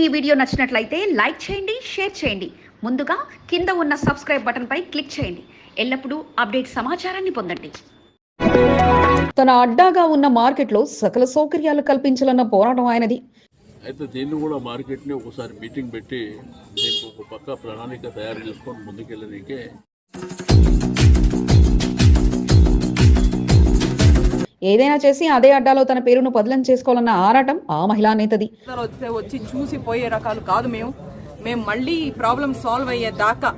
ఈ వీడియో నచ్చినట్లయితే లైక్ చేయండి షేర్ చేయండి. ముందుగా కింద ఉన్న సబ్స్క్రైబ్ బటన్పై క్లిక్ చేయండి. ఎల్లప్పుడూ అప్డేట్ సమాచారాన్ని పొందండి. తన అడ్డాగా ఉన్న మార్కెట్లో సకల సౌకర్యాలు కల్పించాలన్న పోరాటం ఆయనది. అయితే దీన్ని కూడా మార్కెట్ని ఒకసారి మీటింగ్ పెట్టి దీనికి ఒక పక్క ప్రణాళిక తయారు చేసుకొని ముందుకెళ్ళడానికే ఏదైనా చేసి అదే అడ్డాలో తన పేరును పదిలం చేసుకోవాలన్న ఆరాటం ఆ మహిళా నేతది. వచ్చి చూసి పోయే రకాలు కాదు మేము. మేము మళ్ళీ ఈ ప్రాబ్లం సాల్వ్ అయ్యే దాకా.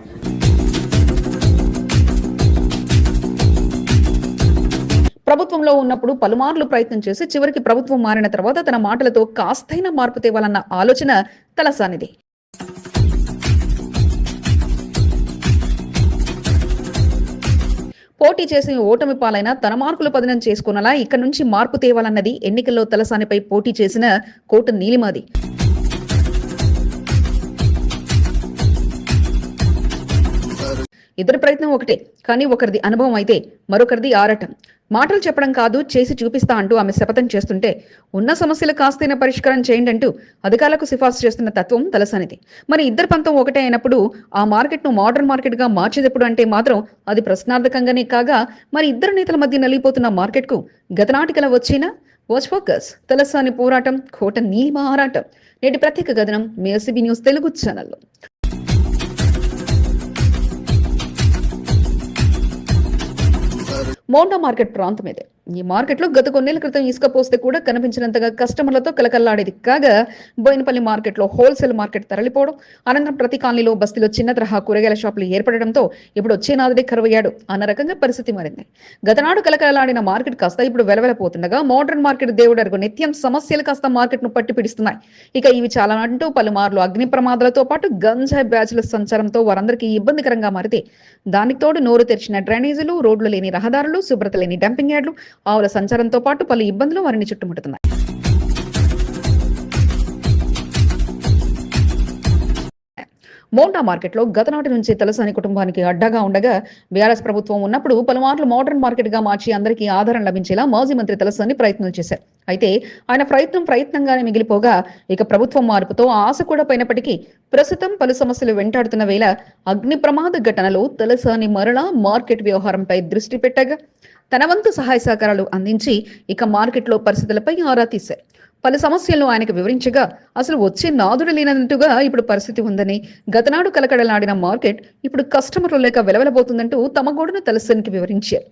ప్రభుత్వంలో ఉన్నప్పుడు పలుమార్లు ప్రయత్నం చేసి చివరికి ప్రభుత్వం మారిన తర్వాత తన మాటలతో కాస్తైనా మార్పు తేవాలన్న ఆలోచన తలసానిది. పోటీ చేసి ఓటమి పాలైన తన మార్కులు పదినం చేసుకున్నలా ఇక్కడి నుంచి మార్పు తేవాలన్నది ఎన్నికల్లో తలసానిపై పోటీ చేసిన కోట నీలిమాది. ఇద్దరి ప్రయత్నం ఒకటే కానీ ఒకరిది అనుభవం అయితే మరొకరిది ఆరటం. మాటలు చెప్పడం కాదు చేసి చూపిస్తా అంటూ ఆమె శపథం చేస్తుంటే ఉన్న సమస్యలు కాస్తైనా పరిష్కారం చేయండి అంటూ అధికారులకు సిఫార్సు చేస్తున్న తత్వం తలసానిది. మరి ఇద్దరు పంతం ఒకటే అయినప్పుడు ఆ మార్కెట్ను మోడర్న్ మార్కెట్గా మార్చేదెప్పుడు అంటే మాత్రం అది ప్రశ్నార్థకంగానే కాగా మరి ఇద్దరు నేతల మధ్య నలిగిపోతున్న మార్కెట్కు గతనాటికల వచ్చిన? వాచ్ ఫోకస్ తలసాని పోరాటం కోట నీలిమ ఆరాటం. నేటి ప్రత్యేక గదనం మీ ఎస్సీబీ న్యూస్ తెలుగు ఛానల్లో మోండా మార్కెట్ ప్రాంతం ఇదే. ఈ మార్కెట్లో గత కొన్నేళ్ళ క్రితం ఇసుక పోస్తే కూడా కనిపించినంతగా కస్టమర్లతో కలకల్లాడేది కాగా బోయినపల్లి మార్కెట్లో హోల్సేల్ మార్కెట్ తరలిపోవడం అనంతరం ప్రతి కాలనీలో బస్తీలో చిన్న తరహా కూరగాయల షాపులు ఏర్పడడంతో ఇప్పుడు వచ్చే నాదుడే కరువయ్యాడు అన్న రకంగా పరిస్థితి మారింది. గతనాడు కలకలలాడిన మార్కెట్ కాస్త ఇప్పుడు వెలవెలపోతుండగా మోడర్న్ మార్కెట్ దేవుడరుగు నిత్యం సమస్యలు కాస్త మార్కెట్ను పట్టి పిడిస్తున్నాయి ఇక ఇవి చాలా అంటూ పలుమార్లు అగ్ని ప్రమాదాలతో పాటు గంజాయి బ్యాచ్ల సంచారంతో వారందరికీ ఇబ్బందికరంగా మారితే దానికి తోడు నోరు తెరిచిన డ్రైనేజీలు రోడ్లు లేని రహదారులు శుభ్రత లేని డంపింగ్ యార్డులు ఆవుల సంచారంతో పాటు పలు ఇబ్బందులు వారిని చుట్టుముడుతున్నాయి. మోండా మార్కెట్లో గతనాటి నుంచి తలసాని కుటుంబానికి అడ్డాగా ఉండగా బీఆర్ఎస్ ప్రభుత్వం ఉన్నప్పుడు పలుమార్లు మోడర్న్ మార్కెట్గా మార్చి అందరికీ ఆధారం లభించేలా మాజీ మంత్రి తలసాని ప్రయత్నం చేశారు. అయితే ఆయన ప్రయత్నం ప్రయత్నంగానే మిగిలిపోగా ఇక ప్రభుత్వం మార్పుతో ఆశ కూడా పోయినప్పటికీ ప్రస్తుతం పలు సమస్యలు వెంటాడుతున్న వేళ అగ్ని ప్రమాద ఘటనలో తలసాని మరలా మార్కెట్ వ్యవహారంపై దృష్టి పెట్టగా తన వంతు సహాయ సహకారాలు అందించి ఇక మార్కెట్లో పరిస్థితులపై ఆరా తీశారు. పలు సమస్యలను ఆయనకు వివరించగా అసలు వచ్చే నాదుడు లేనట్టుగా ఇప్పుడు పరిస్థితి ఉందని గతనాడు కలకడలాడిన మార్కెట్ ఇప్పుడు కస్టమర్లు లేక వెలవెలబోతుందంటూ తమ గోడును తలసనికి వివరించారు.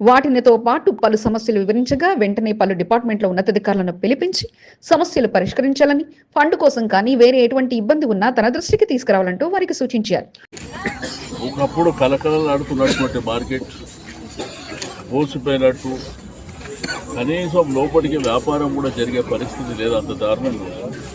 వాటినితో పాటు పలు సమస్యలు వివరించగా వెంటనే పలు డిపార్ట్మెంట్ల ఉన్నతాధికారులను పిలిపించి సమస్యలు పరిష్కరించాలని ఫండ్ కోసం కానీ వేరే ఎటువంటి ఇబ్బంది ఉన్నా తన దృష్టికి తీసుకురావాలంటూ వారికి సూచించారు. ఒకప్పుడు కలకలలాడుతున్నటువంటి మార్కెట్ పోసిపోయినట్టు కనీసం లోపలికి వ్యాపారం కూడా జరిగే పరిస్థితి లేదు అంత దారుణంగా.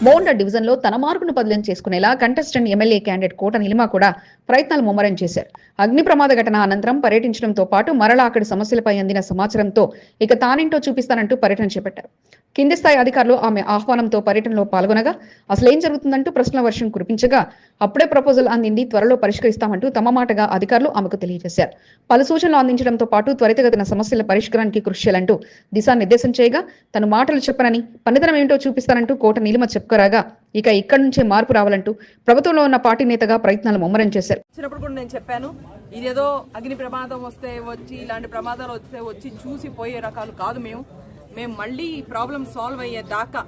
మోండా డివిజన్లో తన మార్కును బదిలీ చేసుకునేలా contestant MLA candidate Kota Neelima కూడా ప్రయత్నాలు ముమ్మరం చేశారు. అగ్ని ప్రమాద ఘటన అనంతరం పర్యటించడంతో పాటు మరలా అక్కడి సమస్యలపై అందిన సమాచారంతో ఇక తానేంటో చూపిస్తానంటూ పర్యటన చేపట్టారు. కింది స్థాయి అధికారులు ఆమె ఆహ్వానంతో పర్యటనలో పాల్గొనగా అసలు ఏం జరుగుతుందంటూ ప్రశ్నల వర్షం కురిపించగా అప్పుడే ప్రపోజల్ అందింది త్వరలో పరిష్కరిస్తామంటూ తమ మాటగా అధికారులు ఆమెకు తెలియజేశారు. పలు సూచనలు అందించడంతో పాటు త్వరితగతిన సమస్యల పరిష్కారానికి కృషి చేయాలంటూ దిశానిర్దేశం చేయగా తను మాటలు చెప్పనని పనితనం ఏంటో చూపిస్తానంటూ కోట నీలిమ చెప్పుకోరాగా ఇక ఇక్కడి నుంచే మార్పు రావాలంటూ ప్రభుత్వంలో ఉన్న పార్టీ నేతగా ప్రయత్నాలు ముమ్మరం చేశారు. వచ్చినప్పుడు కూడా నేను చెప్పాను ఇదేదో అగ్ని ప్రమాదం వస్తే వచ్చి ఇలాంటి ప్రమాదాలు వస్తే వచ్చి చూసి పోయే రకాలు కాదు మేము. మేము మళ్ళీ ఈ ప్రాబ్లం సాల్వ్ అయ్యే దాకా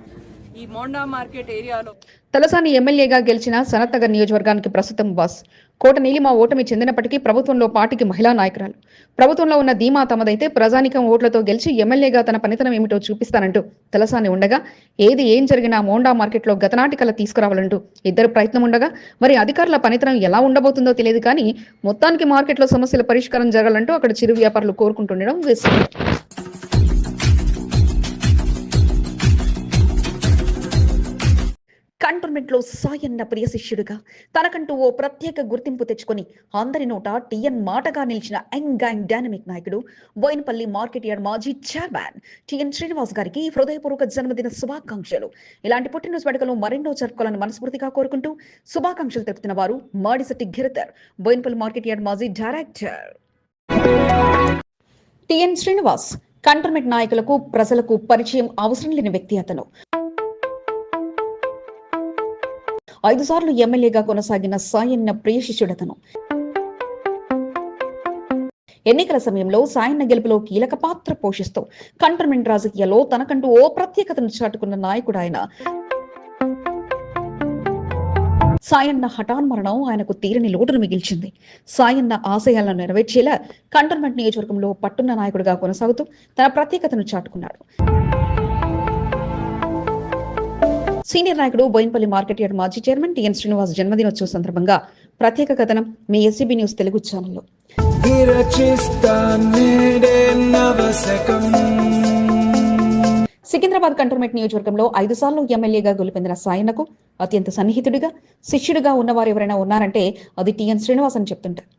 ఈ మోండా మార్కెట్ ఏరియాలో తలసాని ఎమ్మెల్యేగా గెలిచిన సనత్నగర్ నియోజకవర్గానికి ప్రస్తుతం బాస్. కోట నీలిమ ఓటమి చెందినప్పటికీ ప్రభుత్వంలో పార్టీకి మహిళా నాయకురాలు. ప్రభుత్వంలో ఉన్న ధీమా తమదైతే ప్రజానికం ఓట్లతో గెలిచి ఎమ్మెల్యేగా తన పనితనం ఏమిటో చూపిస్తానంటూ తలసాని ఉండగా ఏది ఏం జరిగినా మోండా మార్కెట్లో గతనాటికల తీసుకురావాలంటూ ఇద్దరు ప్రయత్నం ఉండగా మరి అధికారుల పనితనం ఎలా ఉండబోతుందో తెలియదు కానీ మొత్తానికి మార్కెట్లో సమస్యల పరిష్కారం జరగాలంటూ అక్కడ చిరు వ్యాపారులు కోరుకుంటుండడం విశేషం. కంటోన్మెంట్లో సాయన్న ప్రియ శిష్యుడిగా తనకంటూ ఓ ప్రత్యేక గుర్తింపు తెచ్చుకొని అందరి నోట టిఎన్ మాటగా నిలిచిన యంగ్ అండ్ డైనమిక్ నాయకుడు బోయినపల్లి మార్కెట్ యార్డ్ మాజీ చైర్మన్ టిఎన్ శ్రీనివాస్ గారికి హృదయపూర్వక జన్మదిన శుభాకాంక్షలు. ఇలాంటి పుట్టినరోజు వేడుకలు మరెన్నో జరుపుకోవాలని మనస్ఫూర్తిగా కోరుకుంటూ శుభాకాంక్షలు తెలుపుతున్న వారు మాడిశెట్టి గిరిధర్ బోయినపల్లి మార్కెట్ యార్డ్ మాజీ డైరెక్టర్. టిఎన్ శ్రీనివాస్ కంటోన్మెంట్ నాయకులకు ప్రజలకు పరిచయం అవసరం లేని వ్యక్తి అతను. ఐదు సార్లు ఎమ్మెల్యేగా కొనసాగిన సాయన్న ప్రియ శిష్యుడతను. ఎన్నికల సమయంలో సాయన్న గెలుపులో కీలక పాత్ర పోషిస్తూ కంటోన్మెంట్ రాజకీయాల్లో తనకంటూ ఓ ప్రత్యేకతను చాటుకున్న నాయకుడు ఆయన సాయన్న హఠాన్ మరణం ఆయనకు తీరని లోటును మిగిల్చింది. సాయన్న ఆశయాలను నెరవేర్చేలా కంటోన్మెంట్ నియోజకవర్గంలో పట్టున్న నాయకుడిగా కొనసాగుతూ తన ప్రత్యేకతను చాటుకున్నాడు. సీనియర్ నాయకుడు బోయిన్పల్లి మార్కెట్ యార్డ్ మాజీ చైర్మన్ టిఎన్ శ్రీనివాస్ జన్మదినోత్సవ సందర్భంగా ప్రత్యేక కథనం మీ ఎస్సీబీ న్యూస్ తెలుగు ఛానల్లో. సికింద్రాబాద్ కంటోన్మెంట్ నియోజకవర్గంలో ఐదు సార్లు ఎమ్మెల్యేగా గెలుపొందిన సాయన్నకు అత్యంత సన్నిహితుడిగా శిష్యుడిగా ఉన్నవారు ఎవరైనా ఉన్నారంటే అది టిఎన్ శ్రీనివాస్ అని చెప్తుంటారు.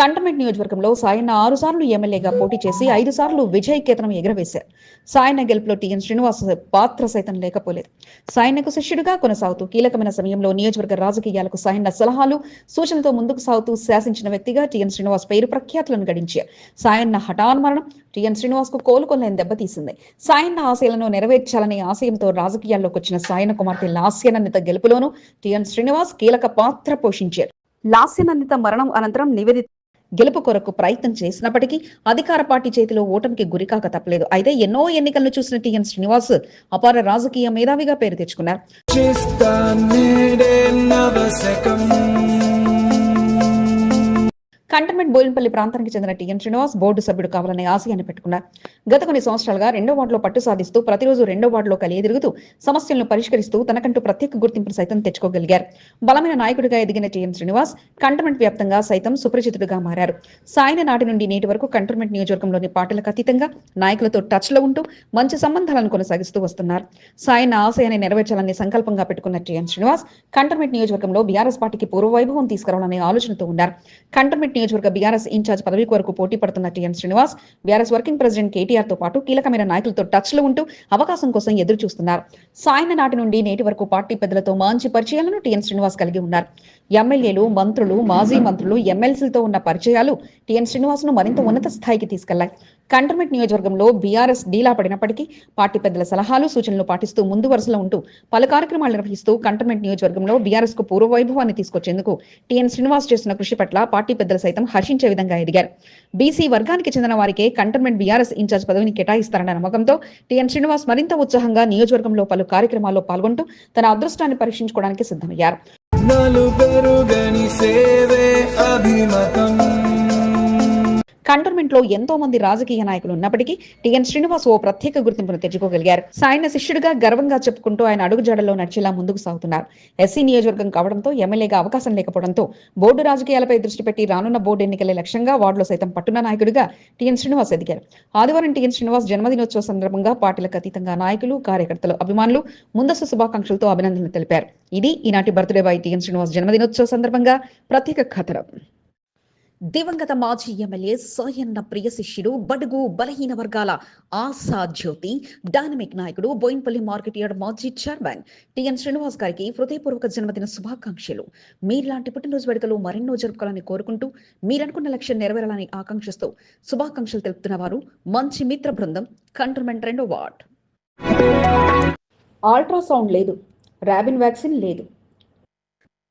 కంటమెంట్ నియోజకవర్గంలో సాయన్న ఆరు సార్లు ఎమ్మెల్యేగా పోటీ చేసి ఐదు సార్లు విజయ కేతనం ఎగరవేశారు. సాయన్న గెలుపులో టిఎన్ శ్రీనివాస్ పాత్ర సైతం లేకపోలేదు. సాయన్నకు శిష్యుడిగా కొనసాగుతూ కీలకమైన సమయంలో నియోజకవర్గ రాజకీయాలకు సాయన్న సలహాలు సూచనలతో ముందుకు సాగుతూ శాసించిన వ్యక్తిగా టిఎన్ శ్రీనివాస్ పేరు ప్రఖ్యాతులను గడించారు. సాయన్న హఠాన్మరణం టిఎన్ శ్రీనివాస్కు కోలుకోలేని దెబ్బతీసింది. సాయన్న ఆశయాలను నెరవేర్చాలనే ఆశయంతో రాజకీయాల్లోకి వచ్చిన సాయన్న కుమార్తె లాస్యనందిత గెలుపులోనూ టిఎన్ శ్రీనివాస్ కీలక పాత్ర పోషించారు. లాస్యనందిత మరణం అనంతరం నివేదిత గెలుపు కొరకు ప్రయత్నం చేసినప్పటికీ అధికార పార్టీ చేతిలో ఓటమికి గురికాక తప్పలేదు. అయితే ఎన్నో ఎన్నికలను చూసిన టిఎన్ శ్రీనివాస్ అపార రాజకీయ మేధావిగా పేరు తెచ్చుకున్నారు. కంటోన్మెంట్ బోయినపల్లి ప్రాంతానికి చెందిన టీఎన్ శ్రీనివాస్ బోర్డు సభ్యుడు కావాలనే ఆశయాన్ని పెట్టుకున్నారు గత కొన్ని సంవత్సరాలుగా రెండో వార్డులో పట్టు సాధిస్తూ ప్రతిరోజు రెండో వార్డులో కలియదిరుగుతూ సమస్యలను పరిష్కరిస్తూ తనకంటూ ప్రత్యేక గుర్తింపును సైతం తెచ్చుకోగలిగారు. బలమైన నాయకుడిగా ఎదిగిన టిఎన్ శ్రీనివాస్ కంటోన్మెంట్ వ్యాప్తంగా సైతం సుపరిచితుడిగా మారారు. సాయన నాటి నుండి నేటి వరకు కంటోన్మెంట్ నియోజకవర్గంలోని పార్టీలకు అతీతంగా నాయకులతో టచ్లో ఉంటూ మంచి సంబంధాలను కొనసాగిస్తూ వస్తున్నారు. సాయన ఆశయాన్ని నెరవేర్చాలని సంకల్పంగా పెట్టుకున్న టీఎం శ్రీనివాస్ కంటోన్మెంట్ నియోజకవర్గంలో బీఆర్ఎస్ పార్టీకి పూర్వ వైభవం తీసుకురావాలనే ఆలోచనతో ఉన్నారు. కంటోన్మెంట్ నియోజకవర్గ బీఆర్ఎస్ ఇన్ఛార్జ్ పదవి వరకు పోటీ పడుతున్న TM Srinivas BRS working president కేటీఆర్తో పాటు కీలకమైన నాయకులతో టచ్లో ఉంటూ అవకాశం కోసం ఎదురు చూస్తున్నారు. సాయన నాటి నుండి నేటి వరకు పార్టీ పెద్దలతో మంచి పరిచయాలను టిఎన్ శ్రీనివాస్ కలిగి ఉన్నారు. ఎమ్మెల్యేలు మంత్రులు మాజీ మంత్రులు ఎమ్మెల్సీలతో ఉన్న పరిచయాలు టిఎన్ శ్రీనివాస్ను మరింత ఉన్నత స్థాయికి తీసుకెళ్ళాయి. కంటర్మెంట్ నియోజకవర్గంలో బీఆర్ఎస్ డీలా పడినప్పటికీ పార్టీ పెద్దల సలహాలు సూచనలు పాటిస్తూ ముందు వరుసలో ఉంటూ పలు కార్యక్రమాలు నిర్వహిస్తూ కంటర్మెంట్ నియోజకవర్గంలో బీఆర్ఎస్కు పూర్వ వైభవాన్ని తీసుకొచ్చేందుకు టిఎన్ శ్రీనివాస్ చేసిన కృషి పట్ల పార్టీ పెద్దలు సైతం హర్షించే విధంగా ఎదిగారు. బీసీ వర్గానికి చెందిన వారికే కంటర్మెంట్ బీఆర్ఎస్ ఇన్ఛార్జ్ పదవిని కేటాయిస్తారన్న నమ్మకంతో టిఎన్ శ్రీనివాస్ మరింత ఉత్సాహంగా నియోజకవర్గంలో పలు కార్యక్రమాల్లో పాల్గొంటూ తన అదృష్టాన్ని పరీక్షించుకోవడానికి సిద్ధమయ్యారు. నలుబెరుగని కంటోన్మెంట్లో ఎంతో మంది రాజకీయ నాయకులు ఉన్నప్పటికీ టిఎన్ శ్రీనివాస్ ఓ ప్రత్యేక గుర్తింపును తెచ్చుకోగలిగారు. సాయన శిష్యుడిగా గర్వంగా చెప్పుకుంటూ ఆయన అడుగుజాడలో నడిచేలా ముందుకు సాగుతున్నారు. ఎస్సీ నియోజకవర్గం కావడంతో ఎమ్మెల్యేగా అవకాశం లేకపోవడంతో బోర్డు రాజకీయాలపై దృష్టి పెట్టి రానున్న బోర్డు ఎన్నికలే లక్ష్యంగా వార్డులో సైతం పట్టున్న నాయకుడిగా టిఎన్ శ్రీనివాస్ ఎదిగారు. ఆదివారం టిఎన్ శ్రీనివాస్ జన్మదినోత్సవ సందర్భంగా పార్టీలకు అతీతంగా నాయకులు కార్యకర్తలు అభిమానులు ముందస్తు శుభాకాంక్షలతో అభినందనలు తెలిపారు. ఇది ఈనాటి బర్త్డే బాయ్ టిఎన్ శ్రీనివాస్ జన్మదినోత్సవ సందర్భంగా ప్రత్యేక కథనం. దివంగత మాజీ ఎమ్మెల్యే సాయన్న ప్రియ శిష్యుడు బడుగు బలహీన వర్గాల ఆశా జ్యోతి డైనమిక్ నాయకుడు బోయిన్పల్లి మార్కెట్ యార్డ్ మాజీ చైర్మన్ టిఎన్ శ్రీనివాస్ గారికి హృదయపూర్వక జన్మదిన శుభాకాంక్షలు. మీలాంటి పుట్టినరోజు వేడుకలు మరెన్నో జరుపుకోవాలని కోరుకుంటూ మీరనుకున్న లక్ష్యం నెరవేరాలని ఆకాంక్షిస్తూ శుభాకాంక్షలు తెలుపుతున్న వారు మంచి మిత్ర బృందం కంటోన్మెంట్ రెండో వార్డ్. అల్ట్రాసౌండ్ లేదు. ర్యాబిన్ వ్యాక్సిన్ లేదు.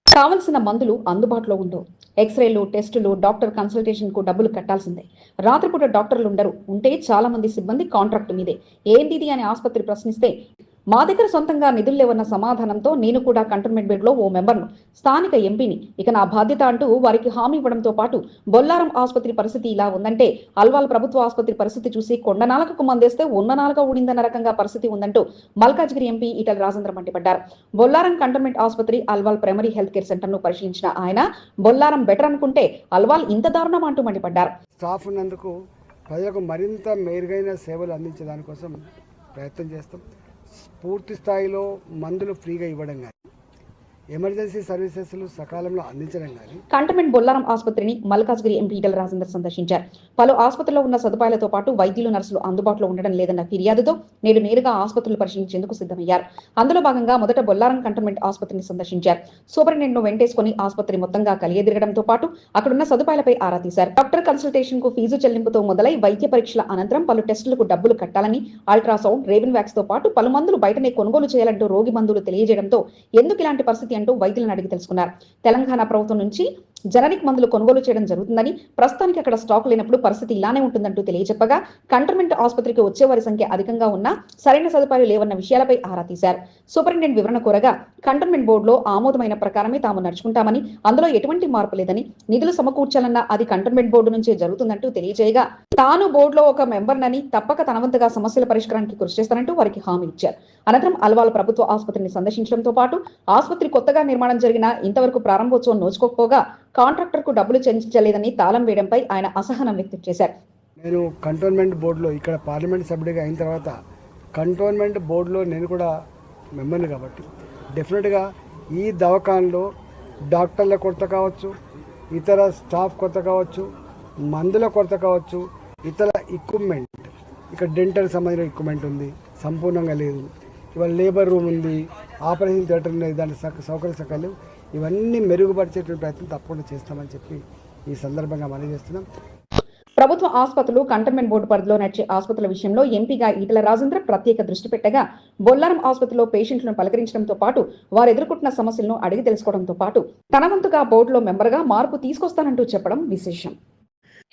కావలసిన మందులు అందుబాటులో ఉండవు ఎక్స్రేలు టెస్టులు డాక్టర్ కన్సల్టేషన్కు డబ్బులు కట్టాల్సిందే. రాత్రిపూట డాక్టర్లు ఉండరు ఉంటే చాలామంది సిబ్బంది కాంట్రాక్ట్ మీదే. ఏందిది అని ఆసుపత్రి ప్రశ్నిస్తే మా దగ్గర సొంతంగా నిధులు లేవన్న సమాధానంతో నేను కూడా కంటోన్మెంట్ బెడ్లో ఓ మెంబర్ను స్థానిక ఎంపీని. ఇక నా బాధ్యత అంటూ వారికి హామీ ఇవ్వడంతో పాటు బొల్లారం ఆసుపత్రి పరిస్థితి ఇలా ఉందంటే అల్వాల్ ప్రభుత్వ ఆసుపత్రి పరిస్థితి చూసి కొండనాలకు మందేస్తే ఉన్న నాలుక ఊడిందన్న రకంగా పరిస్థితి ఉందంటూ మల్కాజ్గిరి ఎంపీ ఈటల రాజేంద్ర మండిపడ్డారు. బొల్లారం కంటోన్మెంట్ ఆసుపత్రి అల్వాల్ ప్రైమరీ హెల్త్ కేర్ సెంటర్ను పరిశీలించిన ఆయన బొల్లారం బెటర్ అనుకుంటే అల్వాల్ ఇంత దారుణం అంటూ మండిపడ్డారు. స్టాఫ్ ఉన్నందుకు ప్రజలకు మరింత మెరుగైన సేవలు అందించే దానికోసం ప్రయత్నం చేస్తాం. పూర్తి స్థాయిలో మందులు ఫ్రీగా ఇవ్వడం కానీ ఎమర్జెన్సీ సర్వీసెస్లు సకాలంలో అందించడం కానీ కంటమెంట్ బొల్లారం ఆసుపత్రిని మల్కాజ్గిరి ఎంపీ ఈటల రాజేందర్ సందర్శించారు. పలు ఆసుపత్రుల్లో ఉన్న సదుపాయాలతో పాటు వైద్యులు నర్సులు అందుబాటులో ఉండడం లేదన్న ఫిర్యాదుతో నేడు నేరుగా ఆసుపత్రులు పరిశీలించేందుకు సిద్ధమయ్యారు. అందులో భాగంగా మొదట బొల్లారం కంటమెంట్ ఆసుపత్రిని సందర్శించారు. సూపరింటెండెంట్ను వెంటేసుకుని ఆసుపత్రి మొత్తంగా కలియదిరగడంతో పాటు అక్కడున్న సదుపాయాలపై ఆరా తీశారు. డాక్టర్ కన్సల్టేషన్కు ఫీజు చెల్లింపుతో మొదలై వైద్య పరీక్షల అనంతరం పలు టెస్టులకు డబ్బులు కట్టాలని అల్ట్రాసౌండ్ రేబిన్ వ్యాక్స్తో పాటు పలు మందులు బయటనే కొనుగోలు చేయాలంటూ రోగి మందులు తెలియజేయడంతో ఎందుకు ఇలాంటి పరిస్థితి అంటూ వైద్యులను అడిగి తెలుసుకున్నారు. తెలంగాణ ప్రభుత్వం నుంచి జనరిక్ మందులు కొనుగోలు చేయడం జరుగుతుందని ప్రస్తుతానికి అక్కడ స్టాక్ లేనప్పుడు పరిస్థితి ఇలానే ఉంటుందంటూ తెలియజెప్పగా కంటర్మెంట్ ఆసుపత్రికి వచ్చేవారి సంఖ్య అధికంగా ఉన్నా సరైన సదుపాయాలు లేవన్న విషయాలపై ఆరా తీశారు. సూపరింటెండెంట్ వివరణ కోరగా కంటర్మెంట్ బోర్డులో ఆమోదమైన ప్రకారమే తాము నడుచుకుంటామని అందులో ఎటువంటి మార్పు లేదని నిధులు సమకూర్చాలన్న అది కంటర్మెంట్ బోర్డు నుంచే జరుగుతుందంటూ తెలియజేయగా తాను బోర్డులో ఒక మెంబర్నని తప్పక తనవంతగా సమస్యల పరిష్కారానికి కృషి చేస్తానంటూ వారికి హామీ ఇచ్చారు. అనంతరం అల్వాల ప్రభుత్వ ఆసుపత్రిని సందర్శించడంతో పాటు ఆసుపత్రి కొత్తగా నిర్మాణం జరిగిన ఇంతవరకు ప్రారంభోత్సవం నోచుకోకపోగా కాంట్రాక్టర్కు డబ్బులు చెల్లించలేదని తాళం వేయడంపై ఆయన అసహనం వ్యక్తం చేశారు. నేను కంటోన్మెంట్ బోర్డులో ఇక్కడ పార్లమెంట్ సభ్యుడిగా అయిన తర్వాత కంటోన్మెంట్ బోర్డులో నేను కూడా మెంబర్ని కాబట్టి డెఫినెట్గా ఈ దవాఖానలో డాక్టర్ల కొరత కావచ్చు ఇతర స్టాఫ్ కొరత కావచ్చు మందుల కొరత కావచ్చు ఇతర ఎక్విప్మెంట్ ఇక్కడ డెంటల్ సంబంధించిన ఎక్విప్మెంట్ ఉంది సంపూర్ణంగా లేదు. ఇవాళ లేబర్ రూమ్ ఉంది ఆపరేషన్ థియేటర్ ఉంది దాని సౌకర్య సకాలు ఇవన్నీ మెరుగుపరిచేటువంటి ప్రయత్నం తప్పకుండా చేస్తామని చెప్పి ఈ సందర్భంగా చేస్తున్నాం. ప్రభుత్వ ఆసుపత్రులు కంటైన్మెంట్ బోర్డు పరిధిలో నడిచే ఆసుపత్రుల విషయంలో ఎంపీగా ఈటల రాజేంద్ర ప్రత్యేక దృష్టి పెట్టగా బొల్లారం ఆసుపత్రిలో పేషెంట్లను పలకరించడంతో పాటు వారు ఎదుర్కొంటున్న సమస్యలను అడిగి తెలుసుకోవడంతో పాటు తన వంతుగా బోర్డులో మెంబర్గా మార్పు తీసుకొస్తానంటూ చెప్పడం విశేషం.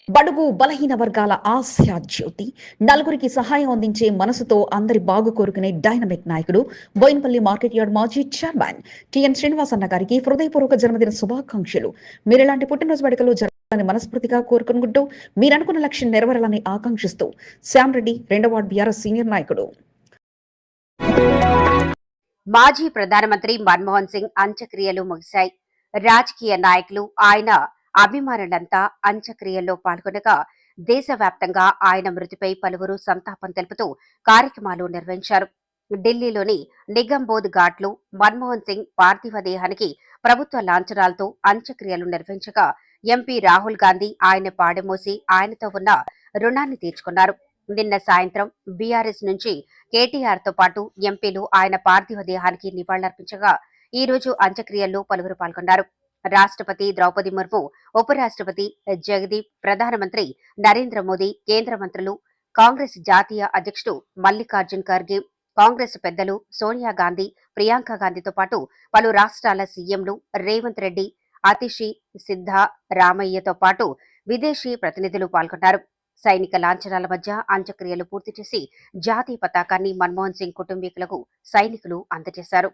బడుగు బలహీన వర్గాల ఆశా జ్యోతి. నలుగురికి సహాయం అందించే మనసుతో అందరి బాగు కోరుకునే డైనమిక్ నాయకుడు బోయినపల్లి మార్కెట్ యార్డ్ మాజీ చైర్మన్ టిఎన్ శ్రీనివాస్ అన్న గారికి హృదయపూర్వక జన్మదిన శుభాకాంక్షలు. మీరు ఇలాంటి పుట్టినరోజు వేడుకలు జరగాలని మనస్ఫూర్తిగా కోరుకుంటూ మీరు అనుకున్న లక్ష్యం నెరవేరాలని ఆకాంక్షిస్తూ శ్యామ్ రెడ్డి రెండవ వార్డు బీఆర్ఎస్ సీనియర్ నాయకుడు. మాజీ ప్రధానమంత్రి మన్మోహన్ సింగ్ అంత్యక్రియలు ముగిశాయి. రాజకీయ నాయకులు ఆయన అభిమానులంతా అంత్యక్రియల్లో పాల్గొనగా దేశవ్యాప్తంగా ఆయన మృతిపై పలువురు సంతాపం తెలుపుతూ కార్యక్రమాలు నిర్వహించారు. ఢిల్లీలోని నిగంబోధ్ ఘాట్లో మన్మోహన్ సింగ్ పార్థివ దేహానికి ప్రభుత్వ లాంఛనాలతో అంత్యక్రియలు నిర్వహించగా ఎంపీ రాహుల్ గాంధీ ఆయన పాడమోసి ఆయనతో ఉన్న రుణాన్ని తీర్చుకున్నారు. నిన్న సాయంత్రం బీఆర్ఎస్ నుంచి కేటీఆర్తో పాటు ఎంపీలు ఆయన పార్థివ దేహానికి నివాళులర్పించగా ఈ రోజు అంత్యక్రియల్లో పలువురు పాల్గొన్నారు. రాష్ట్రపతి ద్రౌపది ముర్ము ఉపరాష్ట్రపతి జగదీప్ ప్రధానమంత్రి నరేంద్ర మోదీ కేంద్ర మంత్రులు కాంగ్రెస్ జాతీయ అధ్యక్షుడు మల్లికార్జున్ ఖర్గే కాంగ్రెస్ పెద్దలు సోనియా గాంధీ ప్రియాంక గాంధీతో పాటు పలు రాష్ట్రాల సీఎంలు రేవంత్ రెడ్డి అతిషి సిద్ధ రామయ్యతో పాటు విదేశీ ప్రతినిధులు పాల్గొన్నారు. సైనిక లాంఛనాల మధ్య అంత్యక్రియలు పూర్తి చేసి జాతీయ పతాకాన్ని మన్మోహన్ సింగ్ కుటుంబీకులకు సైనికులు అందజేశారు.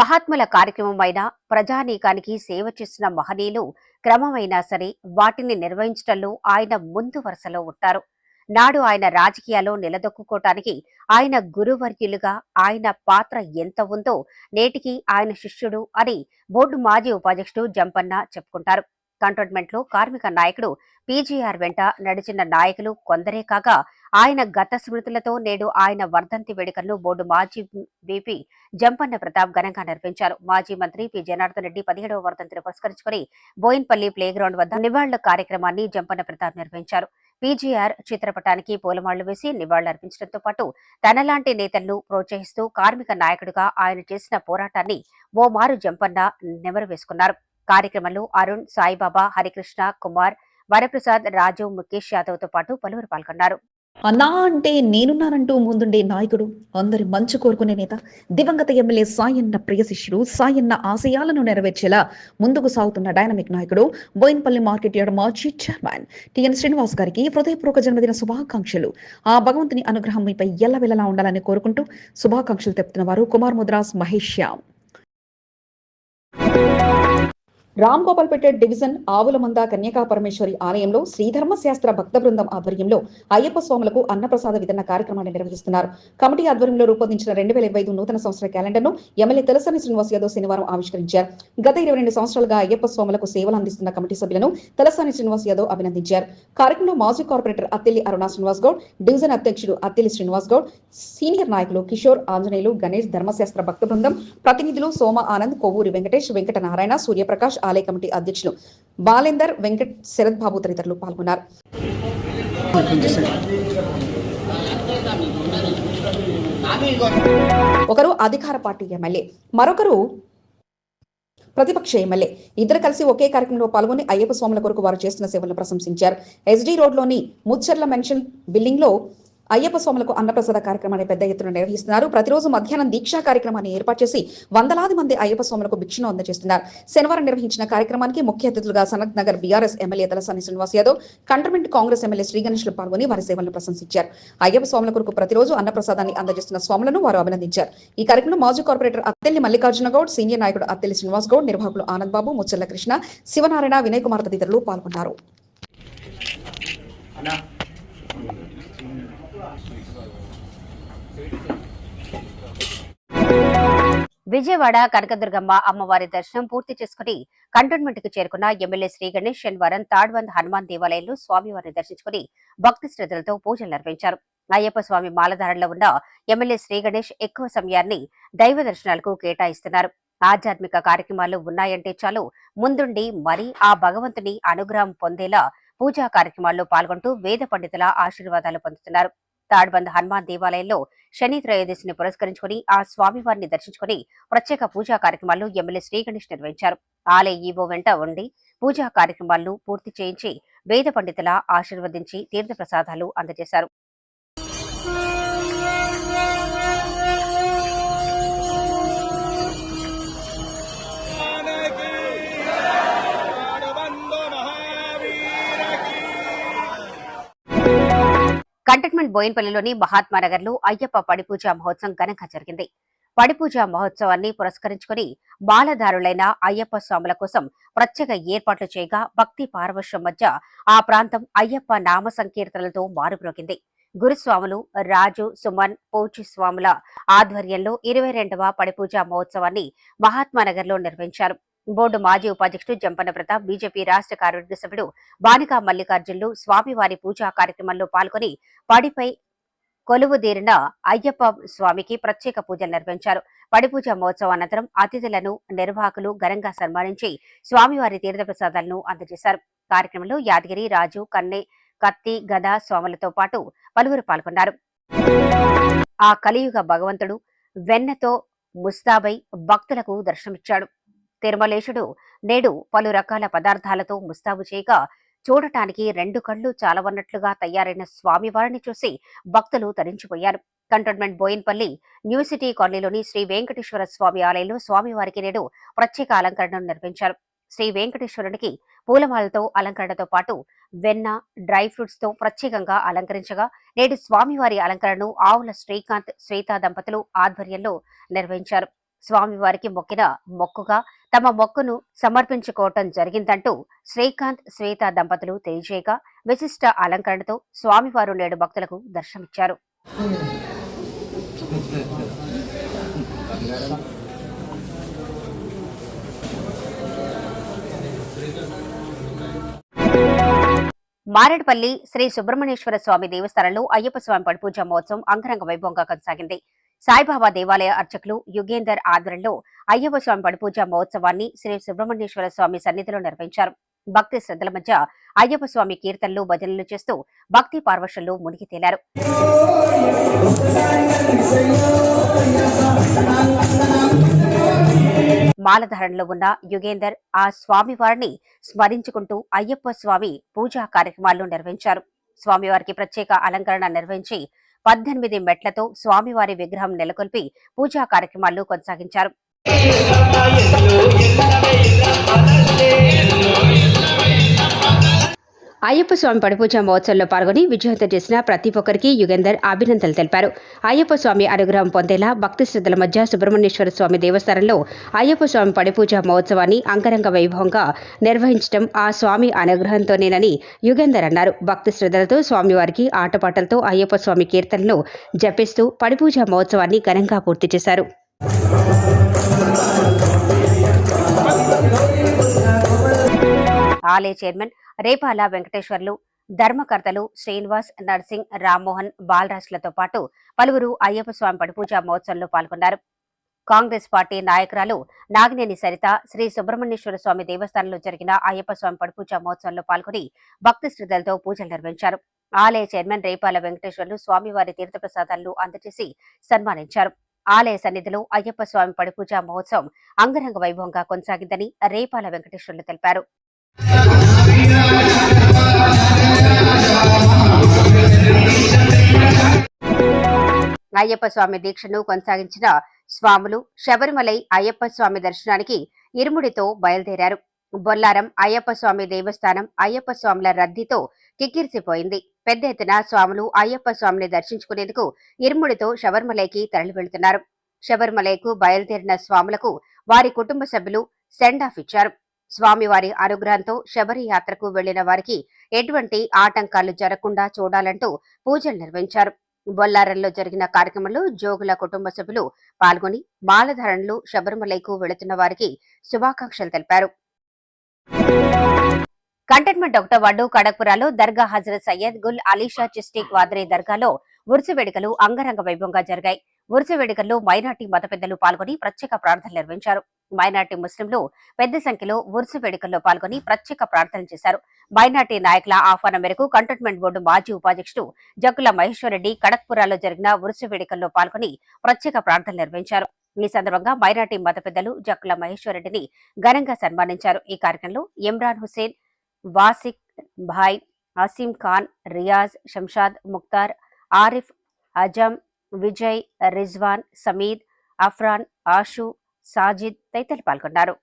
మహాత్ముల కార్యక్రమమైన ప్రజానీకానికి సేవ చేసిన మహనీయులు క్రమమైనా సరే వాటిని నిర్వహించడంలో ఆయన ముందు వరుసలో ఉంటారు. నాడు ఆయన రాజకీయాల్లో నిలదొక్కుకోవటానికి ఆయన గురువర్యులుగా ఆయన పాత్ర ఎంత ఉందో నేటికి ఆయన శిష్యుడు అని బోర్డు మాజీ ఉపాధ్యక్షుడు జంపన్న చెప్పుకుంటారు. కంటోన్మెంట్లో కార్మిక నాయకుడు పీజీఆర్ వెంట నడిచిన నాయకులు కొందరే కాగా ఆయన గత స్మృతులతో నేడు ఆయన వర్ధంతి వేడుకలను బోర్డు మాజీ బీపీ జంపన్న ప్రతాప్ ఘనంగా నిర్వహించారు. మాజీ మంత్రి పి. జనార్దన్ రెడ్డి పదిహేడవ వర్ధంతిని పురస్కరించుకుని బోయిన్పల్లి ప్లే గ్రౌండ్ వద్ద నివాళుల కార్యక్రమాన్ని జంపన్న ప్రతాప్ నిర్వహించారు. పీజీఆర్ చిత్రపటానికి పూలమాళ్ళు వేసి నివాళులర్పించడంతో పాటు తనలాంటి నేతలను ప్రోత్సహిస్తూ కార్మిక నాయకుడిగా ఆయన చేసిన పోరాటాన్ని ఓమారు జంపన్న నెమరు వేసుకున్నారు కార్యక్రమంలో అరుణ్ సాయిబాబా హరికృష్ణ కుమార్ వరప్రసాద్ రాజు ముఖేష్ యాదవ్తో పాటు పలువురు పాల్గొన్నారు. అన్నా అంటే నేనున్నానంటూ ముందుండే నాయకుడు అందరి మంచు కోరుకునే నేత దివంగత ఎమ్మెల్యే సాయన్న ప్రియ శిష్యుడు సాయన్న ఆశయాలను నెరవేర్చేలా ముందుకు సాగుతున్న డైనమిక్ నాయకుడు బోయిన్పల్లి మార్కెట్ యార్డ్ మాజీ చైర్మన్ టిఎన్ శ్రీనివాస్ గారికి హృదయపూర్వక జన్మదిన శుభాకాంక్షలు. ఆ భగవంతుని అనుగ్రహం మీపై ఎల్లవెల్లలా ఉండాలని కోరుకుంటూ శుభాకాంక్షలు తెప్పుతున్న వారు కుమార్ ముద్రాస్ మహేష్ శ్యామ్. రామ్ గోపాల్పేట డివిజన్ ఆవులమంద కన్యకా పరమేశ్వరి ఆలయంలో శ్రీధర్మ శాస్త్ర భక్త బృందం ఆధ్వర్యంలో అయ్యప్ప స్వాములకు అన్నప్రసాద వితరణ కార్యక్రమాన్ని నిర్వహిస్తున్నారు. కమిటీ ఆధ్వర్యంలో రూపొందించిన రెండు వేల ఇరవై ఐదు నూతన సంవత్సర క్యాలెండర్ను ఎమ్మెల్యే తెలసని శ్రీనివాస్ యాదవ్ శనివారం ఆవిష్కరించారు. గత ఇరవై రెండు సంవత్సరాలుగా అయ్యప్ప స్వాములకు సేవలు అందిస్తున్న కమిటీ సభ్యులను తెలసాని శ్రీనివాస్ యాదవ్ అభినందించారు. కార్యక్రమంలో మాజీ కార్పొరేటర్ అత్తిలి అరుణ శ్రీనివాస్ గౌడ్ డివిజన్ అధ్యక్షుడు అత్తిలి శ్రీనివాస్ గౌడ్ సీనియర్ నాయకులు కిషోర్ ఆంజనేయులు గణేష్ ధర్మశాస్త్ర భక్త బృందం ప్రతినిధులు సోమ ఆనంద్ కొవ్వూరి వెంకటేష్ వెంకట నారాయణ సూర్యప్రకాష్ ఆలయ కమిటీ అధ్యక్షులు బాలేందర్ వెంకట్ శరత్ బాబు తదితరులు పాల్గొన్నారు. ఒకరు అధికార పార్టీ ఎమ్మెల్యే మరొకరు ప్రతిపక్ష ఎమ్మెల్యే. ఇద్దరు కలిసి ఒకే కార్యక్రమంలో పాల్గొని అయ్యప్ప స్వాముల కొరకు వారు చేస్తున్న సేవలను ప్రశంసించారు. ఎస్డీ రోడ్లోని ముచ్చర్ల మెన్షన్ బిల్డింగ్లో అయ్యప్ప స్వాములకు అన్నప్రసాద కార్యక్రమాన్ని పెద్ద ఎత్తున నిర్వహిస్తున్నారు. ప్రతిరోజు మధ్యాహ్నం దీక్షా కార్యక్రమాన్ని ఏర్పాటు చేసి వందలాది మంది అయ్యప్ప స్వాములకు భిక్షను అందజేస్తున్నారు. శనివారం నిర్వహించిన కార్యక్రమానికి ముఖ్య అతిథులుగా Sanath Nagar BRS MLA Talasani Srinivas Yadav cantonment congress MLA శ్రీగణేష్లు పాల్గొని వారి సేవలను ప్రశంసించారు. అయ్యప్ప స్వాముల కొరకు ప్రతిరోజు అన్నప్రసాదాన్ని అందజేస్తున్న స్వాములను వారు అభినందించారు. ఈ కార్యక్రమంలో మాజీ కార్పొరేటర్ అత్తెల్లి మల్లికార్జున గౌడ్ సీనియర్ నాయకుడు అత్తెల్లి శ్రీనివాస్ గౌడ్ నిర్వాహకులు ఆనంద్ బాబు ముచ్చల్ల కృష్ణ శివనారాయణ వినయ్ కుమార్ తదితరులు పాల్గొన్నారు. విజయవాడ కనకదుర్గమ్మ అమ్మవారి దర్శనం పూర్తి చేసుకుని కంటోన్మెంట్కు చేరుకున్న ఎమ్మెల్యే శ్రీ గణేష్ శనివారం తాడ్బంద్ హనుమాన్ దేవాలయంలో స్వామివారిని దర్శించుకుని భక్తి శ్రద్ధలతో పూజలు నిర్వహించారు. అయ్యప్ప స్వామి మాలధారణలో ఉన్న ఎమ్మెల్యే శ్రీ గణేష్ ఎక్కువ సమయాన్ని దైవ దర్శనాలకు కేటాయిస్తున్నారు. ఆధ్యాత్మిక కార్యక్రమాలు ఉన్నాయంటే చాలు ముందుండి మరీ ఆ భగవంతుని అనుగ్రహం పొందేలా పూజా కార్యక్రమాల్లో పాల్గొంటూ వేద పండితుల ఆశీర్వాదాలు పొందుతున్నారు. తాడ్బంద్ హనుమాన్ దేవాలయంలో శని త్రయోదశిని పురస్కరించుకుని ఆ స్వామివారిని దర్శించుకుని ప్రత్యేక పూజా కార్యక్రమాలు ఎమ్మెల్యే శ్రీ గణేష్ నిర్వహించారు. ఆలయ ఈవో వెంట ఉండి పూజా కార్యక్రమాలను పూర్తి చేయించి వేద పండితుల ఆశీర్వదించి తీర్థప్రసాదాలు అందజేశారు. కంటోన్మెంట్ బోయిన్పల్లిలోని మహాత్మానగర్లో అయ్యప్ప పడిపూజ మహోత్సవం ఘనంగా జరిగింది. పడిపూజ మహోత్సవాన్ని పురస్కరించుకుని బాలధారులైన అయ్యప్ప స్వాముల కోసం ప్రత్యేక ఏర్పాట్లు చేయగా భక్తి పారవశ్యం మధ్య ఆ ప్రాంతం అయ్యప్ప నామ సంకీర్తనలతో మారుమ్రోగింది. గురుస్వాములు రాజు సుమన్ పోచి స్వాముల ఆధ్వర్యంలో ఇరవై రెండవ పడిపూజ మహోత్సవాన్ని మహాత్మానగర్లో నిర్వహించారు. బోర్డు మాజీ ఉపాధ్యక్షుడు జంపన్న ప్రతాప్ బీజేపీ రాష్ట్ర కార్యవర్గ సభ్యుడు బానికా మల్లికార్జునులు స్వామివారి పూజా కార్యక్రమంలో పాల్గొని పడిపై కొలువుదీరిన అయ్యప్ప స్వామికి ప్రత్యేక పూజలు నిర్వహించారు. పడిపూజ మహోత్సవం అనంతరం అతిథులను నిర్వాహకులు ఘనంగా సన్మానించి స్వామివారి తీర్థప్రసాదాలను అందజేశారు. కార్యక్రమంలో యాదగిరి రాజు కన్నె కత్తి గద స్వాములతో పాటు పలువురు పాల్గొన్నారు. ఆ కలియుగ భగవంతుడు వెన్నతో ముస్తాబై భక్తులకు దర్శనమిచ్చాడు. తిరుమలేశుడు. నేడు పలు రకాల పదార్థాలతో ముస్తాబు చేయగా చూడటానికి రెండు కళ్ళు చాలవన్నట్లుగా తయారైన స్వామివారిని చూసి భక్తులు తరించిపోయారు. కంటోన్మెంట్ బోయిన్పల్లి న్యూ సిటీ కాలనీలోని శ్రీ వెంకటేశ్వర స్వామి ఆలయంలో స్వామివారికి నేడు ప్రత్యేక అలంకరణను నిర్వహించారు. శ్రీ వెంకటేశ్వరునికి పూలమాలతో అలంకరణతో పాటు వెన్న డ్రై ఫ్రూట్స్తో ప్రత్యేకంగా అలంకరించగా నేడు స్వామివారి అలంకరణను ఆవుల శ్రీకాంత్ శ్వేత దంపతులు ఆధ్వర్యంలో నిర్వహించారు. స్వామివారికి మొక్కిన మొక్కుగా తమ మొక్కును సమర్పించుకోవటం జరిగిందంటూ శ్రీకాంత్ శ్వేత దంపతులు తెలియజేయగా విశిష్ట అలంకరణతో స్వామివారు నేడు భక్తులకు దర్శనమిచ్చారు. మారేడుపల్లి శ్రీ సుబ్రహ్మణ్యేశ్వర స్వామి దేవస్థానంలో అయ్యప్ప స్వామి పడిపూజ మహోత్సవం అంగరంగ వైభవంగా కొనసాగింది. సాయిబాబా దేవాలయ అర్చకులు యుగేందర్ ఆధ్వర్యంలో అయ్యప్ప స్వామి పడిపూజ మహోత్సవాన్ని శ్రీ సుబ్రహ్మణ్యేశ్వర స్వామి సన్నిధిలో నిర్వహించారు. భక్తి శ్రద్ధల మధ్య అయ్యప్ప స్వామి కీర్తనలు భజనలు చేస్తూ భక్తి పార్వశంలో మునిగి తేలారు. మాలధారణలో ఉన్న యుగేందర్ ఆ స్వామివారిని స్మరించుకుంటూ అయ్యప్ప స్వామి పూజా కార్యక్రమాలు నిర్వహించారు. స్వామివారికి ప్రత్యేక అలంకరణ నిర్వహించి పద్దెనిమిది మెట్లతో స్వామివారి విగ్రహం నెలకొల్పి పూజా కార్యక్రమాలు కొనసాగించారు. అయ్యప్ప స్వామి పడిపూజ మహోత్సవంలో పాల్గొని విజయవంతం చేసిన ప్రతి ఒక్కరికి యుగేందర్ అభినందనలు తెలిపారు. అయ్యప్ప స్వామి అనుగ్రహం పొందేలా భక్తి శ్రద్ధల మధ్య సుబ్రహ్మణ్యేశ్వర స్వామి దేవస్థానంలో అయ్యప్ప స్వామి పడిపూజ మహోత్సవాన్ని అంగరంగ వైభవంగా నిర్వహించడం ఆ స్వామి అనుగ్రహంతోనేనని యుగేందర్ అన్నారు. భక్తి శ్రద్ధలతో స్వామివారికి ఆటపాటలతో అయ్యప్ప స్వామి కీర్తనలు జపిస్తూ పడిపూజ మహోత్సవాన్ని ఘనంగా పూర్తి చేశారు. ఆలయ చైర్మన్ రేపాల వెంకటేశ్వర్లు ధర్మకర్తలు శ్రీనివాస్ నర్సింగ్ రామ్మోహన్ బాలరాజ్లతో పాటు పలువురు అయ్యప్ప స్వామి పడిపూజ మహోత్సవంలో పాల్గొన్నారు. కాంగ్రెస్ పార్టీ నాయకురాలు నాగినేని సరిత శ్రీ సుబ్రహ్మణ్యేశ్వర స్వామి దేవస్థానంలో జరిగిన అయ్యప్ప స్వామి పడిపూజ మహోత్సవంలో పాల్గొని భక్తి శ్రద్ధలతో పూజలు నిర్వహించారు. ఆలయ చైర్మన్ రేపాల వెంకటేశ్వర్లు స్వామివారి తీర్థప్రసాదాలను అందజేసి సన్మానించారు. ఆలయ సన్నిధిలో అయ్యప్ప స్వామి పడిపూజ మహోత్సవం అంగరంగ వైభవంగా కొనసాగిందని రేపాల వెంకటేశ్వర్లు తెలిపారు. అయ్యప్ప స్వామి దీక్షను కొనసాగించిన స్వాములు శబరిమలై అయ్యప్ప స్వామి దర్శనానికి ఇరుముడితో బయలుదేరారు. బొల్లారం అయ్యప్ప స్వామి దేవస్థానం అయ్యప్ప స్వాముల రద్దీతో కిక్కిరిసిపోయింది. పెద్ద ఎత్తున స్వాములు అయ్యప్ప స్వామిని దర్శించుకునేందుకు ఇరుముడితో శబరిమలైకి తరలివెళ్తున్నారు. శబరిమలైకు బయలుదేరిన స్వాములకు వారి కుటుంబ సభ్యులు సెండ్ ఆఫ్ ఇచ్చారు. స్వామివారి అనుగ్రహంతో శబరియాత్రకు వెళ్ళిన వారికి ఎటువంటి ఆటంకాలు జరగకుండా చూడాలంటూ పూజలు నిర్వహించారు. బొల్లారంలో జరిగిన కార్యక్రమంలో జోగుల కుటుంబ సభ్యులు పాల్గొని మాలధారణలు శబరిమలైకు వెళుతున్న వారికి శుభాకాంక్షలు తెలిపారు. కంటైన్మెంట్ ఒకటో వార్డు కడక్పురాలో దర్గా హజరత్ సయ్యద్ గుల్ అలీషా చిస్టిక్ వాద్రే దర్గాలో ఉరుసు వేడుకలు అంగరంగ వైభవంగా జరిగాయి. ఉరుసు వేడుకల్లో మైనార్టీ మత పెద్దలు పాల్గొని ప్రత్యేక ప్రార్థనలు నిర్వహించారు. మైనార్టీ ముస్లింలు పెద్ద సంఖ్యలో ఉరుసు వేడుకల్లో పాల్గొని ప్రత్యేక ప్రార్థనలు చేశారు. మైనార్టీ నాయకుల ఆహ్వానం మేరకు కంటోన్మెంట్ బోర్డు మాజీ ఉపాధ్యక్షుడు జగ్గుల మహేశ్వరరెడ్డి కడక్పురాలో జరిగిన ఉరుసు వేడుకల్లో పాల్గొని ప్రత్యేక ప్రార్థనలు నిర్వహించారు. ఈ సందర్భంగా మైనార్టీ మత పెద్దలు జక్కుల మహేశ్వరరెడ్డిని ఘనంగా సన్మానించారు. ఈ కార్యక్రమంలో ఇమ్రాన్ హుసేన్ వాసిక్ భాయ్ అసీం ఖాన్ రియాజ్ షంషాద్ ముక్తార్ ఆరిఫ్ అజమ్ విజయ్ రిజ్వాన్ సమీద్ అఫ్రాన్ ఆషు సాజిద్ తదితరులు పాల్గొన్నారు.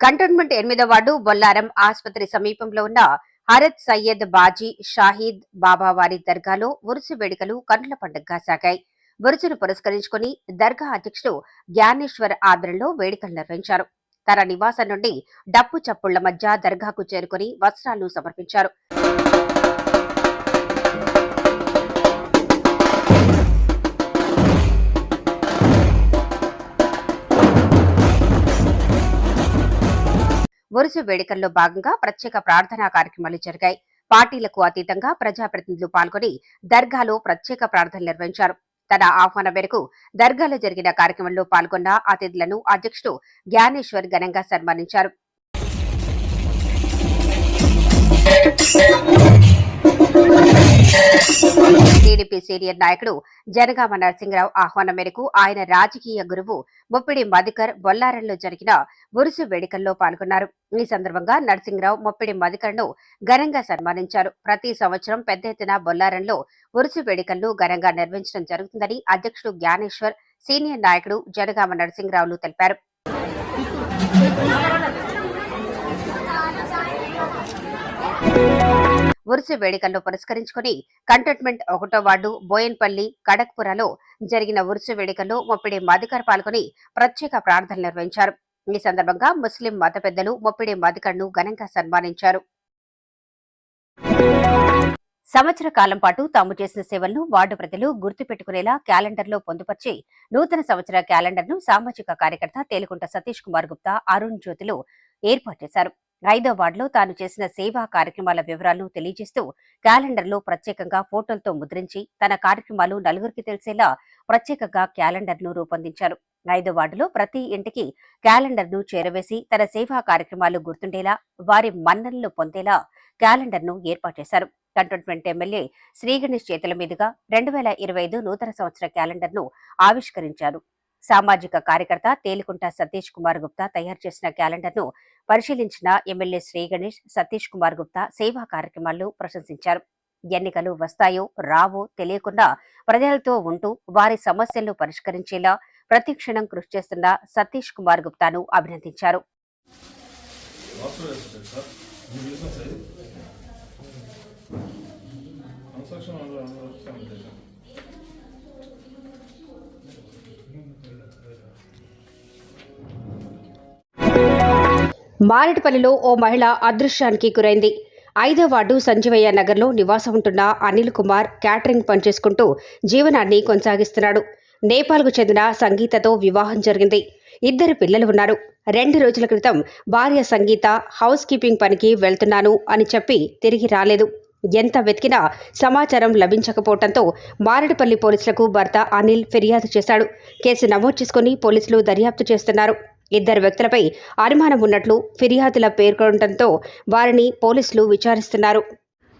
కంటోన్మెంట్ ఎనిమిదో వార్డు బొల్లారం ఆసుపత్రి సమీపంలో ఉన్న హరత్ సయ్యద్ బాజీ షాహీద్ బాబా వారి దర్గాలో ఉరుసు వేడుకలు కన్నుల పండుగగా సాగాయి. ఉరుసును పురస్కరించుకుని దర్గా అధ్యక్షుడు జ్ఞానేశ్వర్ ఆధ్వర్యంలో వేడుకలు నిర్వహించారు. తన నివాసం నుండి డప్పు చప్పుళ్ళ మధ్య దర్గాకు చేరుకుని వస్త్రాలు సమర్పించారు. ఉరుసు వేడుకల్లో భాగంగా ప్రత్యేక ప్రార్థనా కార్యక్రమాలు జరిగాయి. పార్టీలకు అతీతంగా ప్రజాప్రతినిధులు పాల్గొని దర్గాలో ప్రత్యేక ప్రార్థనలు నిర్వహించారు. తన ఆహ్వానం మేరకు దర్గాలో జరిగిన కార్యక్రమంలో పాల్గొన్న అతిథులను అధ్యక్షుడు జ్ఞానేశ్వర్ ఘనంగా సన్మానించారు. టీడీపీ సీనియర్ నాయకుడు జనగామ నరసింహరావు ఆహ్వానం మేరకు ఆయన రాజకీయ గురువు ముప్పిడి మధుకర్ బొల్లారంలో జరిగిన బురుసు వేడుకల్లో పాల్గొన్నారు. ఈ సందర్భంగా నరసింహరావు ముప్పిడి మధుకర్ను ఘనంగా సన్మానించారు. ప్రతి సంవత్సరం పెద్ద ఎత్తున బొల్లారంలో బురుసు వేడుకలను ఘనంగా నిర్వహించడం జరుగుతుందని అధ్యక్షుడు జ్ఞానేశ్వర్ సీనియర్ నాయకుడు జనగామ నరసింహరావులు తెలిపారు. ఉరుసు వేడుకల్లో పురస్కరించుకుని కంటోన్మెంట్ ఒకటో వార్డు బోయన్పల్లి కడక్పురలో జరిగిన ఉరుసు వేడుకల్లో ముప్పిడి మధుకర్ పాల్గొని ప్రత్యేక ప్రార్థనలు నిర్వహించారు. ఈ సందర్భంగా ముస్లిం మత పెద్దలు ముప్పిడి మధుకర్ను ఘనంగా సన్మానించారు. సంవత్సర కాలం పాటు తాము చేసిన సేవలను వార్డు ప్రజలు గుర్తుపెట్టుకునేలా క్యాలెండర్లో పొందుపర్చి నూతన సంవత్సర క్యాలెండర్ను సామాజిక కార్యకర్త తేలుకుంట సతీష్ కుమార్ గుప్తా అరుణ్ జ్యోతిలు ఏర్పాటు చేశారు. ఐదో వార్డులో తాను చేసిన సేవా కార్యక్రమాల వివరాలను తెలియజేస్తూ క్యాలెండర్లో ప్రత్యేకంగా ఫోటోలతో ముద్రించి తన కార్యక్రమాలు నలుగురికి తెలిసేలా ప్రత్యేకంగా క్యాలెండర్ను రూపొందించారు. ఐదో వార్డులో ప్రతి ఇంటికి క్యాలెండర్ను చేరవేసి తన సేవా కార్యక్రమాలు గుర్తుండేలా వారి మన్ననలు పొందేలా క్యాలెండర్ను ఏర్పాటు చేశారు. కంటోన్మెంట్ ఎమ్మెల్యే శ్రీగణేష్ చేతుల మీదుగా రెండు వేల ఇరవై ఐదు నూతన సంవత్సర క్యాలెండర్ను ఆవిష్కరించారు. సామాజిక కార్యకర్త తేలికుంట సతీష్ కుమార్ గుప్తా తయారు చేసిన క్యాలెండర్ను పరిశీలించిన ఎమ్మెల్యే శ్రీ గణేష్ సతీష్ కుమార్ గుప్తా సేవా కార్యక్రమాలను ప్రశంసించారు. ఎన్నికలు వస్తాయో రావో తెలియకుండా ప్రజలతో ఉంటూ వారి సమస్యలను పరిష్కరించేలా ప్రతిక్షణం కృషి చేస్తున్న సతీష్ కుమార్ గుప్తాను అభినందించారు. మారేడుపల్లిలో ఓ మహిళ అదృశ్యానికి గురైంది. ఐదో వార్డు సంజీవయ్య నగర్లో నివాసం ఉంటున్న అనిల్ కుమార్ క్యాటరింగ్ పనిచేసుకుంటూ జీవనాన్ని కొనసాగిస్తున్నాడు. నేపాల్కు చెందిన సంగీతతో వివాహం జరిగింది. ఇద్దరు పిల్లలు ఉన్నారు. రెండు రోజుల క్రితం భార్య సంగీత హౌస్ కీపింగ్ పనికి వెళ్తున్నాను అని చెప్పి తిరిగి రాలేదు. ఎంత వెతికినా సమాచారం లభించకపోవడంతో మారేడుపల్లి పోలీసులకు భర్త అనిల్ ఫిర్యాదు చేశాడు. కేసు నమోదు చేసుకుని పోలీసులు దర్యాప్తు చేస్తున్నారు. ఇద్దరు వ్యక్తులపై అనుమానం ఉన్నట్లు ఫిర్యాదుల పేర్కొనడంతో వారిని పోలీసులు విచారిస్తున్నారు.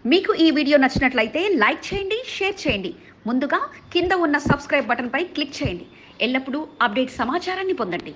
మీకు ఈ వీడియో నచ్చినట్లయితే లైక్ చేయండి షేర్ చేయండి. ముందుగా కింద ఉన్న సబ్స్క్రైబ్ బటన్పై క్లిక్ చేయండి. ఎల్లప్పుడూ అప్డేట్ సమాచారాన్ని పొందండి.